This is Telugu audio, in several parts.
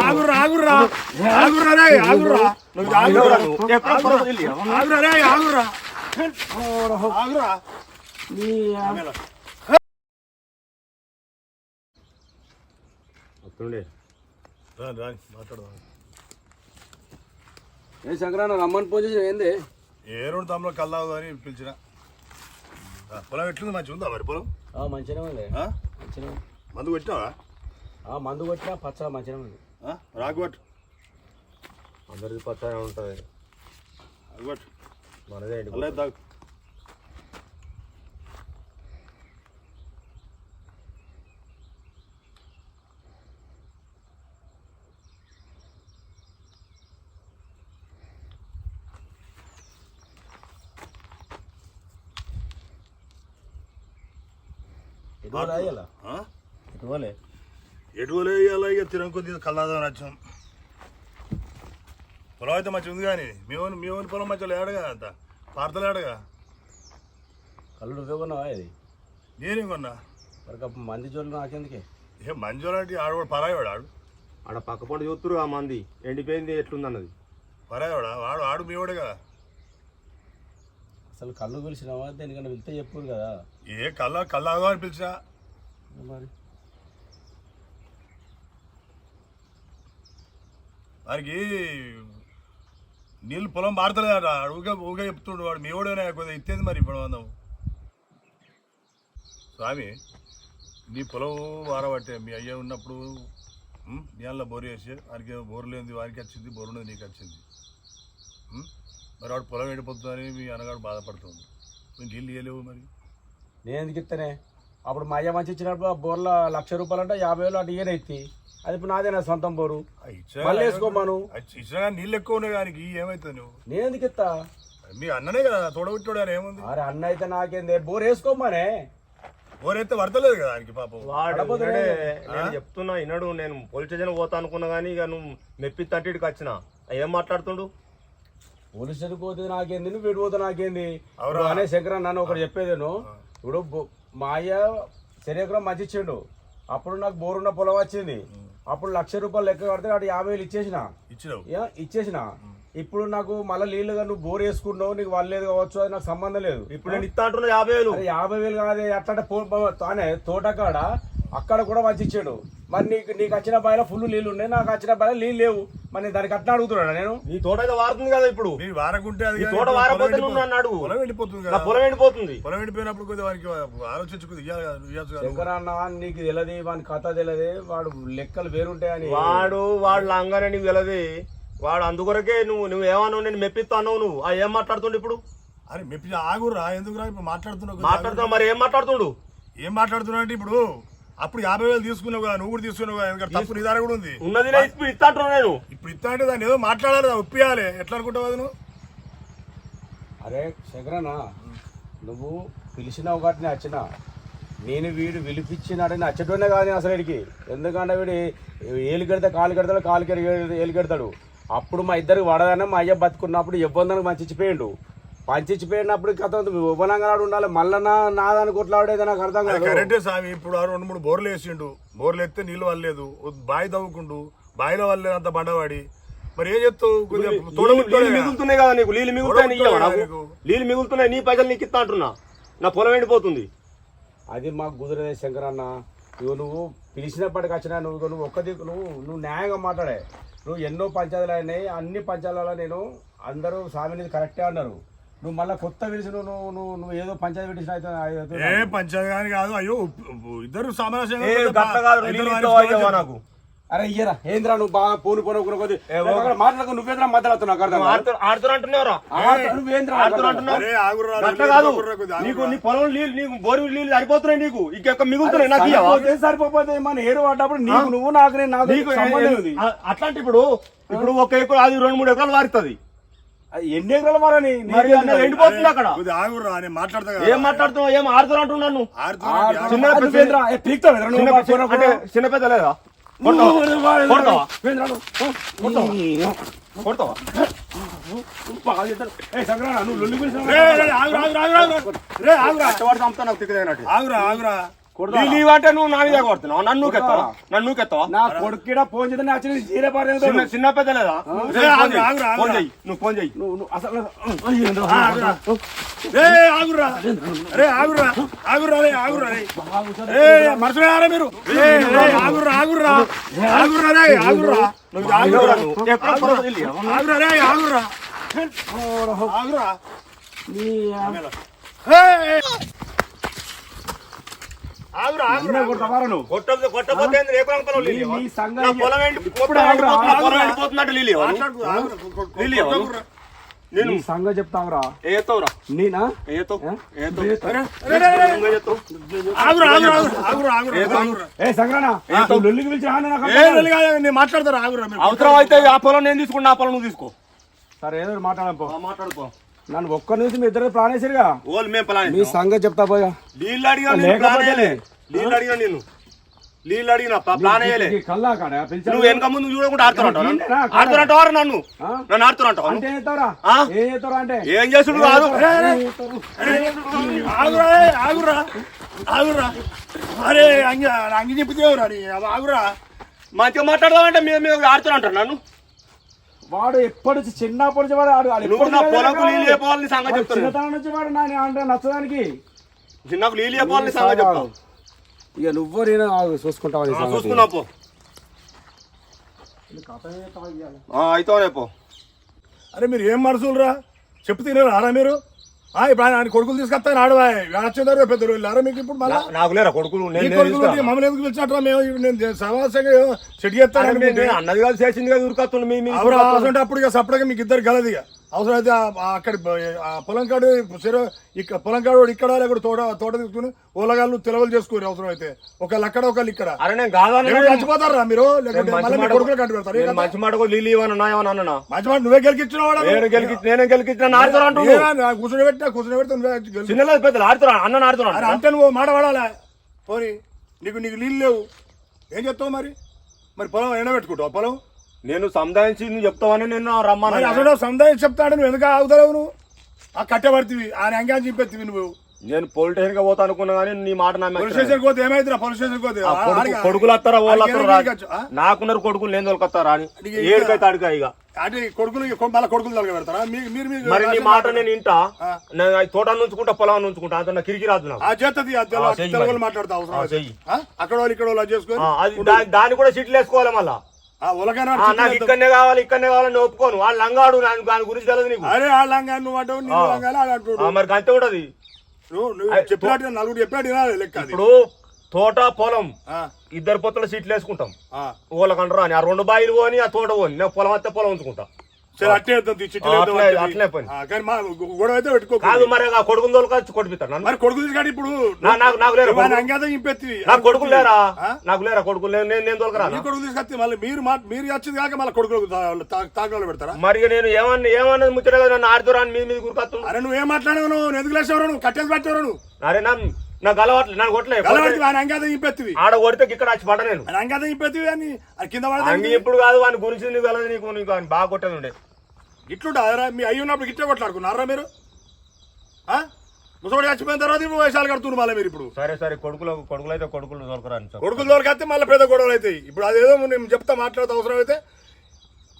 ఆగుర్రా ఆగుర్రా ఆగుర్రా రే. ఆగుర్రా నువ్వు ఆగుర్రా ఆగుర్రా రే. ఆగుర్రా ఆగుర్రా వస్తుండే రాని రాని మాట్లాడదాం. ఏ సంక్రాంతి రమ్మని ఫోన్ ఏంది? ఏ రెండు తమ్ముడు కల్లావు అని పిలిచిన. పొలం ఎట్లుంది? మంచిగా ఉందా మరి పొలం? మంచిగా ఉంది. మందు కొట్టినావా? ఆ, మందు కొట్టినా పచ్చ మంచిగా ఉంది. ఆ? రాగుబట్టు అందరికి పచ్చగా ఉంటుంది రాగుబట్టు మనదే ఎండిపోతుంది. అల్లే తాగు ఎటువంటి రాయాలా ఆ? ఎటువలే వేయాలా ఇక తిరం కొద్దిగా కల్లాదాం పొలం అయితే మంచిగా ఉంది కానీ మీ ఓన్ మీ ఓన్ పొలం మంచిగా లేడగా అంత. పార్తలు లేడగా. కళ్ళు నువ్వేమన్నావా ఇది? నేనేం కొన్నా? మరి మంది జోలు నాకెందుకే? ఏ మంజులాంటి ఆడవాడు పరాయవాడు ఆడు. ఆడ పక్క పంట చూస్తురు ఆ మంది. ఎండిపోయింది ఎట్లుందన్నది? పరాయవాడా? వాడు ఆడు మీ వాడేగా అసలు కళ్ళు పిలిచినావా దేనికన్నా వెళ్తే చెప్పు కదా. ఏ కల్లా కల్లాగా అని పిలిచా. మరి? వారికి నీళ్ళు పొలం మారతలేదట ఊగా ఊగా చెప్తుండు వాడు మీ వాడేనా కొద్దిగా ఇచ్చేది మరి ఇప్పుడు అందం స్వామి నీ పొలం వారబట్టే మీ అయ్య ఉన్నప్పుడు నీళ్ళ బోరు వేసి వారికి బోర్ బోరు లేనిది వారికి వచ్చింది బోరు ఉన్నది నీకు వచ్చింది. మరి వాడు పొలం వెళ్ళిపోతుందని మీ అన్నగాడు బాధపడుతుంది. నువ్వు నీళ్ళు ఇవ్వలేవు మరి. నేను ఎందుకు ఇస్తానే అప్పుడు మా అయ్య మంచి ఇచ్చినప్పుడు ఆ బోర్ల లక్ష రూపాయలు అంటే యాభై వేలు అటు ఇయ్యనైతే అది ఇప్పుడు నాదే నా సొంతం బోరు మళ్ళీ వేసుకోమను. ఇచ్చినా నీళ్ళు ఎక్కువ ఉన్నాయి కానీ ఏమవుతుంది నువ్వు? నేను ఎందుకు ఇస్తా? మీ అన్ననే కదా తోడబుట్టాడు ఏముంది? అరే అన్న అయితే నాకేంది? బోర్ వేసుకోమనే. బోరైతే పడతలేదు కదా ఆయనకి పాపం. వాడు ఆడపోతే వినడే. నేను- నేను చెప్తున్నా ఇన్నాడు నేను పోలీస్ స్టేషన్ పోతా అనుకున్నా కానీ ఇక నువ్వు మెప్పి తట్టిడికి వచ్చిన. ఏం మాట్లాడుతుండు? పోలీస్ స్టేషన్ పోతే నాకేంది? నువ్వు వీడు పోతే నాకేంది? అనే శంకరన్ నన్ను ఒకటి చెప్పేదేను. ఇప్పుడు మా అయ్య శరీరం మంచి ఇచ్చిండు అప్పుడు నాకు బోరున్న పొలం వచ్చింది. అప్పుడు లక్ష రూపాయలు లెక్క కడితే అటు యాభై వేలు ఇచ్చేసిన. ఇచ్చేసిన. ఇప్పుడు నాకు మళ్ళీ నీళ్ళుగా నువ్వు బోర్ వేసుకున్నావు నీకు వాళ్ళు లేదు కావచ్చు అది నాకు సంబంధం లేదు. ఇప్పుడు నేను ఇస్తా యాభై వేలు. యాభై వేలు కాదు అట్లా తానే తోటకాడ అక్కడ కూడా మంచి ఇచ్చాడు. మరి నీకు నీకు వచ్చిన బాయిలో ఫుల్ నీళ్ళు ఉన్నాయి నాకు వచ్చిన బాయిలో నీళ్ళు లేవు. మరి నేను దానికి అట్లా అడుగుతున్నాడా నేను? నీ తోట అయితే వారుతుంది కదా ఇప్పుడు. నీ వారకుంటే అది తోట వారపోతే నువ్వు నన్ను అడుగు. పొలం నా కదా. పొలం ఎండిపోతుంది. పొలం ఎండిపోయినప్పుడు కొద్దిగా వారికి ఆలోచించి కొద్దిగా ఇవ్వాలి కదా నువ్వు ఇవ్వచ్చు కదా. శంకర అన్న నీకు తెలియదు వాని కథ తెలియదు వాడు లెక్కలు వేరుంటాయని. వాడు వాడు లంగానే నీకు తెలియదు వాడు అందుకొరకే నువ్వు నువ్వు ఏమన్నావు నేను మెప్పిస్తాను నువ్వు. ఆ ఏం మాట్లాడుతుండు ఇప్పుడు? అరే మెప్పి ఆగురా ఎందుకు రా ఇప్పుడు మాట్లాడుతున్నావు కొద్దిగా? మాట్లాడుతున్నా మరి ఏం మాట్లాడుతుండు. ఏం మాట్లాడుతున్నావు అంటే ఇప్పుడు అప్పుడు యాభై వేలు తీసుకున్నావు కదా నువ్వు కూడా తీసుకున్నావు కదా తప్పు నీ దగ్గర కూడా ఉంది. ఉన్నది నేను ఇప్పుడు ఇస్తా నేను. ఇప్పుడు ఇస్తా అంటే దాన్ని ఏదో మాట్లాడాలి ఒప్పియాలి. ఎట్లా అనుకుంటావు నువ్వు? అరే శంకరన్న నువ్వు పిలిచినావు కాబట్టి నేను వచ్చిన నేను వీడు విలిపించినాడని నచ్చటోనే కాదు నేను అసలు వీడికి. ఎందుకంటే వీడు ఏలు కడితే కాలు కడతాడు కాలు కడితే ఏలు కడతాడు. అప్పుడు మా ఇద్దరికి వడదన్న మా అయ్య బతుకున్నప్పుడు ఇబ్బందులకు మంచిచ్చిపోయిండు పంచిచ్చిపోయినప్పుడు కథ ఉపనంగా ఉండాలి. మళ్ళా నాదాన్ని కొట్లాడేది నాకు అర్థం కాదు. కరెక్టే స్వామి ఇప్పుడు ఆ రెండు మూడు బోర్లు వేసిండు. బోర్లు ఎత్తే నీళ్ళు వల్లేదు. బావి తవ్వుకుండు. బావిలో వల్లేదు అంత బండవాడి. మరి ఏం చెప్తావు? మిగులుతున్నాయి కదా నీకు. నీళ్ళు మిగులుతాయి నీకు. నీళ్ళు మిగులుతున్నాయి. నీ పైసలు నీకు ఇస్తా అంటున్నా. నా పొలం ఎండిపోతుంది. అది మాకు కుదిరదే శంకరన్న ఇగో నువ్వు పిలిచినప్పటికి వచ్చినా నువ్వు నువ్వు ఒక్క దిక్కు నువ్వు నువ్వు న్యాయంగా మాట్లాడే. నువ్వు ఎన్నో పంచాయతీలు అయినాయి. అన్ని పంచాయతీలలో నేను అందరూ స్వామిని కరెక్టే అన్నారు. నువ్వు మళ్ళీ కొత్త పిలిచి నువ్వు నువ్వు నువ్వు ఏదో పంచాయతీ పెట్టిన అయితే ఏ పంచాయతీ కానీ కాదు. అయ్యో ఇద్దరు సామరస్యంగా. నాకు. అరే ఇయ్యరా ఏంద్రా నువ్వు బాగా పోను పోను కొద్ది. మాట్లాడకు నువ్వేంద్రా నాకు అర్థం నాకు. నీ పొలం నీళ్ళు నీకు బోరు నీళ్ళు సరిపోతున్నాయి నీకు. ఇంకెక్క మిగులుతున్నాయి నాకు? సరిపోతే మన ఏరు పడ్డప్పుడు నీకు నువ్వు నాకు నేను నాకు అట్లాంటి ఇప్పుడు ఇప్పుడు ఒక ఎకరం అది రెండు మూడు ఎకరాలు వారుతుంది. ఎన్ని ఎకరాలు మారని ఎండిపోతుంది అక్కడ. ఆగురా నేను మాట్లాడతా కదా. ఏం మాట్లాడుతున్నావు? ఏం ఆడుతున్నా అంటున్నాను నువ్వు? అంటే చిన్న పెద్ద లేదా? కొడతావా? కొడతావా? కొడతావా? బాగా చేస్తాడు. ఏ, సంక్రాంతి, నువ్వు లొల్లి గురించి రే, రే, ఆగురా, ఆగురా, ఆగురా, ఆగురా. రే, ఆగురా. కష్టపడి చంపుతా నాకు తిక్కదగినట్టు ఆగురా ఆగురా. అంటే నువ్వు నా మీద కొడుతున్నావు? నన్ను నూకెత్తావా నన్ను నూకెత్తావా నా కొడుకుడా ఫోన్ చేస్తే నచ్చిన జీరే పారేదో చిన్న చిన్న పెద్ద లేదా? ఫోన్. చెయ్యి. నువ్వు ఫోన్ చెయ్యి. నువ్వు అసలు ఆగురా. ఏ ఆగురా అరే ఆగురా ఆగురా రే ఆగురా రే మనుషులారా మీరు. ఆగురా ఆగురా ఆగురా రే ఆగురా నువ్వు ఆగురా నువ్వు. ఎక్కడ పొలం ఇల్లు? ఆగురా రే ఆగురా ఆగురా నేను నీ సంగతి చెప్తావురా. ఏ ఎత్తావురా? నేనా? ఏ ఎత్తావు? ఏ? ఆగురా ఆగురా ఆగురా ఆగురా లొల్లికి పిలిచి నేను ఆగురా మీరు. అవసరం అయితే ఆ పొలం నేను తీసుకున్నా ఆ పొలం నువ్వు తీసుకో. సరే ఏదో మాట్లాడపో ఆ, మాట్లాడుకో నన్ను ఒక్క నుంచి మీ ఇద్దరు ప్రాణేశ్వరిగా ఓళ్ళు మేము పొలం మీ సంగతి చెప్తా పోయా. నీళ్ళు ప్లాన్ వేయలే నీళ్ళు అడిగినా నేను. నీళ్ళు అడిగినా ప్లాన్ వేయలే కల్లా కాడ? నువ్వు వెనక ముందు చూడకుండా ఆడుతున్నట్టు నన్ను? నన్ను ఆడుతున్నట్టు అంటే ఏం అంటే? కాదు ఆగురా ఏ, ఆగురా ఆగురా అరే అంగి అంగి చెప్పితేవురా నీ ఆగురా. మంచిగా మాట్లాడదామంటే మీద మీద ఆడుతున్నట్టు నన్ను. వాడు ఎప్పటి నుంచి చిన్నప్పటి నుంచి వాడు ఆడు- నువ్వు నా పొలంకు వాడు నీళ్ళు చెప్పాలని సంగతి చెప్తాను చిన్నతనం నుంచి వాడు నా అంటే నచ్చదానికి. చిన్నకు నీళ్ళు చెప్పాలని సంగతి చెప్తాను ఇక నువ్వు నేను చూసుకుంటావు. చూసుకున్నా పో. అయితే రేపు అరే మీరు ఏం మనసులురా? చెప్తే తినరా మీరు? ఇప్పుడు ఆయన కొడుకులు తీసుకొస్తాను ఆడవా వచ్చేదారు పెద్ద వెళ్ళారా మీకు ఇప్పుడు మళ్ళా? నాకు లేరా కొడుకులు. మమ్మల్ని ఎందుకు పిలిచినట్రా మేము నేను సమాసంగా సెట్ చేస్తాను అన్నది కాదు చేసింది కాదు ఉరికొస్తుంది మీ మీ అవరు అవసరం ఉంటే అప్పుడు సపరేట్గా మీకు ఇద్దరు గలది ఇక అవసరం అయితే ఆ- ఆ అక్కడ పొలం కాడు ఇక్కడ పొలం కాడు ఇక్కడ లేకపోతే తోట తోట తీసుకుని ఓలగాళ్ళు తెలవలు చేసుకోరు అవసరం అయితే ఒకళ్ళు అక్కడ ఒకళ్ళు ఇక్కడ చచ్చిపోతారా మీరు? మంచి మాటకు నీళ్ళు ఇవ్వను ఏమన్నా అన్నా మంచి మాట నువ్వే గెలికిచ్చినావాడా నేను గెలికి నేనే గెలికిచ్చిన ఆడుతున్నా అంటున్నావు కూర్చొని పెట్టినా కూర్చొని పెడితే నువ్వే గెలిచి చిన్నలేదు పెద్దలు ఆడుతున్నా అన్న అరే ఆడుతున్నా అంటే నువ్వు మాట పడాలా? పోనీ నీకు నీకు నీళ్ళు లేవు. ఏం చెప్తావు మరి? మరి పొలం ఎండబెట్టుకుంటావు? పొలం? నేను సముదాయించి నువ్వు చెప్తావని నేను మరి రమ్మన్నా అసలు సముదాయం చెప్తాడు నువ్వు ఎందుకు ఆగుతావు నువ్వు? ఆ కట్టబడితివి ఆ రంగా చింపెత్తివి నువ్వు. నేను పోలీస్ స్టేషన్గా పోతా అనుకున్నా కానీ నీ మాట నా పోలీస్ స్టేషన్ పోతే ఏమైతున్నా పోలీస్ స్టేషన్ పోతే? కొడుకులు వస్తారా వాళ్ళు? నాకున్నారు కొడుకులు నేను తోలుకొస్తారా అని ఏడుకైతే అడిగా ఇక. అంటే కొడుకులు మళ్ళీ కొడుకులు తలగ పెడతారా? మీరు మీరు మరి నీ మాట నేను ఇంటా. నేను తోట నుంచుకుంటా పొలం నుంచుకుంటా అంత నా కిరికి రాదు నాకు. తెలుగులో. మాట్లాడతా అవసరం? అక్కడ వాళ్ళు ఇక్కడ వాళ్ళు అది దాన్ని కూడా సీట్లు వేసుకోవాలి మళ్ళా. నాకు ఇక్కడనే కావాలి ఇక్కడనే కావాలని ఒప్పుకోను. వాళ్ళు లంగాడు నాకు దాని గురించి తెలియదు నీకు. అరే ఆ లంగా నువ్వు అంటావు నీ లంగా ఆడు మరి అంతే ఉంటది. నువ్వు నువ్వు చెప్పినట్టు నలుగురు చెప్పినట్టు వినాలి లెక్క అది. ఇప్పుడు తోట పొలం ఆ, ఇద్దరు పొత్తుల సీట్లు వేసుకుంటాం. ఆ. వాళ్ళకంటారా అని ఆ రెండు బాయిలు పోని ఆ తోట పోని నేను పొలం వస్తే పొలం ఉంచుకుంటా. సరే అట్టే వేద్దాం అట్లే- అంటే అట్లే పని. కానీ మా గొడవ అయితే పెట్టుకో కాదు మరి ఆ కొడుకుని తోలుకొచ్చి కొట్టిపిస్తాను నన్ను? మరి కొడుకు తీసుకాడు ఇప్పుడు నా- నాకు నాకు లేరా కొడుకు? అంగేదా ఇంపెత్తివి నాకు కొడుకులు లేరా? నాకు లేరా కొడుకులు నేను నేను- నేను తోలుకరా నీ కొడుకు తీసుకొస్తే మళ్ళీ మీరు మా మీరు వచ్చింది కాక మళ్ళీ కొడుకులకు తాకలో పెడతారా? మరి ఇక నేను ఏమన్నా ఏమన్నది ముచ్చట కదా నన్ను ఆడుతురా అని మీ మీద గురికొస్తుంది అరే నువ్వు ఏం మాట్లాడావు నువ్వు ఎందుకు లేచేవారు నువ్వు? కట్టేసి పెట్టేవారు నువ్వు? అరే నన్ను నాకు అలవాట్లే నన్ను కొట్టలే. గలవాడికి ఆయన అంగేదా ఇంపెత్తివి ఆడ కొడితే ఇక్కడ వచ్చి పడ నేను. ఆయన అంగేదా ఇంపెత్తివి అని అది కింద అంగి పడదా ఇప్పుడు కాదు వాని గురించి నీకు వెళ్ళదు నీకు నీకు బాగా కొట్టేది ఉండే. ఇట్లుంటా మీ అయ్యి ఉన్నప్పుడు ఇట్లే కొట్లాడుకున్నారా మీరు? ముసోడు చచ్చిపోయిన తర్వాత ఇప్పుడు వేషాలు కడుతున్నారు మళ్ళీ మీరు ఇప్పుడు. సరే సరే కొడుకులు కొడుకులు అయితే కొడుకులు చెప్పు. కొడుకుల దొరికి వస్తే మళ్ళీ పెద్ద గొడవలు అవుతాయి. ఇప్పుడు అదేదో నేను చెప్తా మాట్లాడితే అవసరం అయితే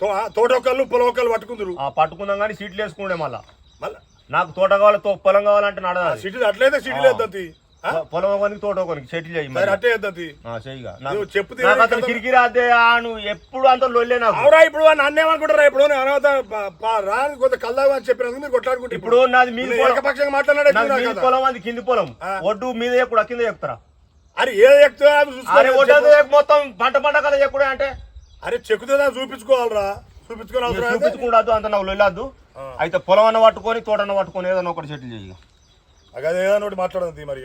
తో- ఆ, తోట ఒక్కళ్ళు పొలం ఒక్కళ్ళు పట్టుకుందరు. ఆ పట్టుకుందాం కానీ సీట్లు వేసుకుండే మళ్ళా. మళ్ళీ? నాకు తోట కావాలి తో- పొలం కావాలంటే నడదాది సిటీ అట్లయితే సిటీలు వేద్దాం పొలం ఒకరికి తోట ఒకరికి సెటిల్ చేయి మరి. అట్టే ఆ, చెయ్యిగా నువ్వు చెప్తే నాకు అతను కిరికిరి అదే ఆ నువ్వు ఎప్పుడు అంత లొల్లే నాకు. అవురా ఇప్పుడు నన్ను ఏమనుకుంటారా ఇప్పుడు నేను అనవత ప- ప- రా కొంత కల్దాగా అని చెప్పినందుకు మీరు కొట్లాడుకుంటే ఇప్పుడు నాది మీది ఏకపక్షంగా మాట్లాడాడు పొలం అది కింది పొలం. ఒడ్డు మీద ఎక్కుడు కింద ఎక్కుతారా అరే ఏ ఎక్కుతా అది అరే ఒడ్డు అది మొత్తం పంట పంట కదా ఎక్కుడే అంటే? అరే చెక్కుతుందా చూపించుకోవాలరా. చూపించుకోవాలి చూపించుకుండదు అంత నాకు లొల్లద్దు. అయితే పొలం అన్న పట్టుకొని తోట అన్న పట్టుకొని ఏదన్నా ఒకటి సెటిల్ చేయి అదే ఏదైనా ఒకటి మాట్లాడదు మరి?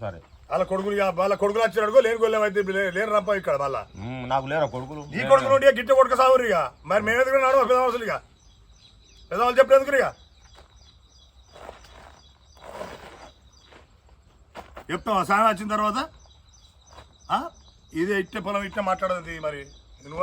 సరే. వాళ్ళ కొడుకులు వాళ్ళ కొడుకులు లేని గొల్లెం అయితే లే- లేని రప్ప ఇక్కడ నాకు లేరా కొడుకులు? ఈ కొడుకులు ఉంటే గిట్ట కొడుకు సాగురు ఇక. మరి మేము ఎందుకు నాడు పెద్ద అవసరం ఇక. పెద్ద వాళ్ళు ఇక? చెప్తావా? సాయం వచ్చిన తర్వాత? ఇదే ఇట్టే పొలం ఇట్టే మాట్లాడదు మరి. నువ్వు